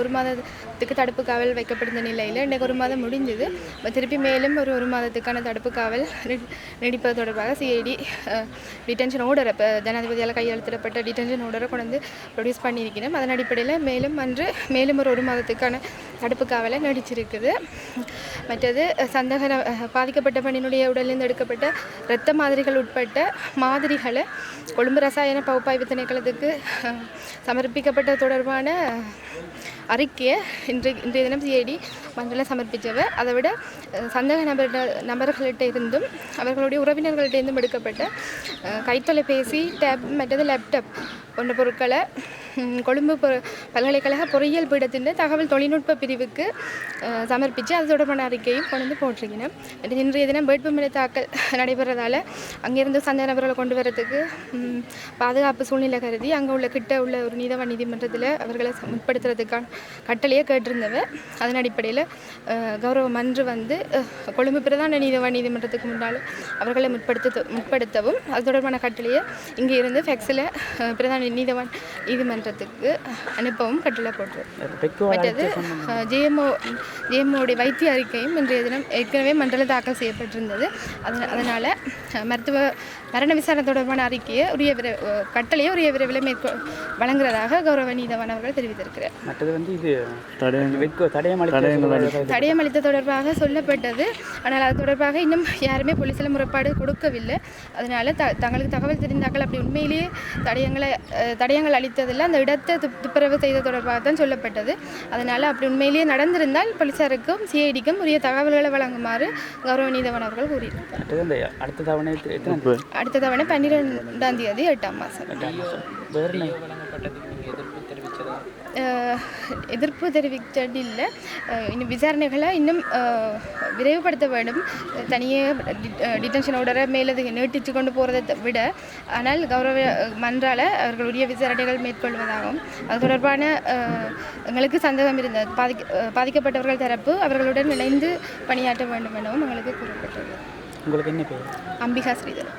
ஒரு மாதத்துக்கு தடுப்பு காவல் வைக்கப்பட்டிருந்த நிலையில் இன்றைக்கு ஒரு மாதம் முடிஞ்சது. திருப்பி மேலும் ஒரு ஒரு மாதத்துக்கான தடுப்பு காவல் நீடிப்பது தொடர்பாக சிஐடி டிடென்ஷன் ஓர்டர் இப்போ ஜனாதிபதியால் கையெழுத்திடப்பட்ட டிடென்ஷன் ஓர்டரை கொண்டு வந்து ப்ரொடியூஸ் பண்ணியிருக்கிறோம். அதன் அடிப்படையில் மேலும் அன்று மேலும் ஒரு ஒரு மாதத்துக்கான தடுப்பு காவலை மற்றது சந்தக பாதிக்கப்பட்ட பெண்ணினுடைய உடலிலிருந்து எடுக்கப்பட்ட இரத்த மாதிரிகள் உட்பட்ட மாதிரிகளை கொழும்பு ரசாயன பகுப்பாய்வு திணைக்களத்துக்கு சமர்ப்பிக்கப்பட்ட தொடர்பான அறிக்கையை இன்று இன்றைய தினம் சிஐடி மண்டலம் சமர்ப்பித்தவர். அதை விட சந்தேக நபர் நபர்களிட்ட இருந்தும் அவர்களுடைய உறவினர்கள்ட்ட இருந்தும் எடுக்கப்பட்ட கைத்தொலைபேசி டேப் மற்றது லேப்டாப் போன்ற பொருட்களை கொழும்பு பொ- பல்கலைக்கழக பொறியியல் பீடத்தின் தகவல் தொழில்நுட்ப பிரிவுக்கு சமர்ப்பித்து அது தொடர்பான அறிக்கையும் கொண்டு வந்து போட்டிருக்கிறேன் இன்றைய தினம் வேட்புமனு தாக்கல் நடைபெறதால் அங்கேருந்து சந்த நபர்களை கொண்டு வரதுக்கு பாதுகாப்பு சூழ்நிலை கருதி அங்கே உள்ள கிட்ட உள்ள ஒரு நீதவான் நீதிமன்றத்தில் அவர்களை முற்படுத்துறதுக்கான கட்டளையை கேட்டிருந்தவர். அதன் அடிப்படையில் கௌரவ மன்று வந்து கொழும்பு பிரதான நீதவ நீதிமன்றத்துக்கு முன்னால் அவர்களை முற்படுத்த முற்படுத்தவும் அது தொடர்பான கட்டளையை இங்கே இருந்து ஃபெக்ஸில் பிரதான நீதவான் நீதிமன்றத்துக்கு அனுப்பவும் கட்டளை பெக்கோ மற்றது ஜேஎம்ஓ ஜேஎம்ஓடைய வைத்திய அறிக்கையும் இன்றைய தினம் ஏற்கனவே மண்டல தாக்கல் செய்யப்பட்டிருந்தது. அதன அதனால் மருத்துவ மரண விசாரணை தொடர்பான அறிக்கையை உரிய விரை கட்டளையை உரிய விரைவில் மேற்கொ வழங்குறதாக கௌரவ நீதவான் அவர்கள் தெரிவித்திருக்கிறார். மற்றது வந்து இது தடயம் அளித்த தொடர்பாக சொல்லப்பட்டது. ஆனால் அது தொடர்பாக இன்னும் யாருமே போலீஸில் முறைப்பாடு கொடுக்கவில்லை. அதனால த தங்களுக்கு தகவல் தெரிந்தாக்கள் அப்படி உண்மையிலேயே தடயங்களை தடயங்கள் அளித்ததில் அந்த இடத்தை துப் துப்புரவு செய்த தொடர்பாக தான் சொல்லப்பட்டது. அதனால் அப்படி உண்மையிலேயே நடந்திருந்தால் போலீஸாருக்கும் சிஐடிக்கும் உரிய தகவல்களை வழங்குமாறு கௌரவ நீதவான் அவர்கள் கூறியிருக்கிறார். அந்த? அடுத்த தவணை பன்னிரெண்டாம் தேதி எட்டாம் மாதம். எதிர்ப்பு தெரிவித்தது இல்லை அஹ், இன்னும் விசாரணைகளை இன்னும் விரைவுபடுத்த வேண்டும். தனியே டிடென்ஷன் ஆர்டரை மேலது நீட்டிச்சு கொண்டு போகிறதை விட ஆனால் கௌரவ மன்றால அவர்கள் உரிய விசாரணைகள் மேற்கொள்வதாகவும் அது தொடர்பான எங்களுக்கு சந்தேகம் இருந்த பாதிக்க பாதிக்கப்பட்டவர்கள் தரப்பு அவர்களுடன் இணைந்து பணியாற்ற வேண்டும் எனவும் எங்களுக்கு கூறப்பட்டுள்ளது உங்களுக்கு என்ன பேர்? அம்பிகா ஸ்ரீதர்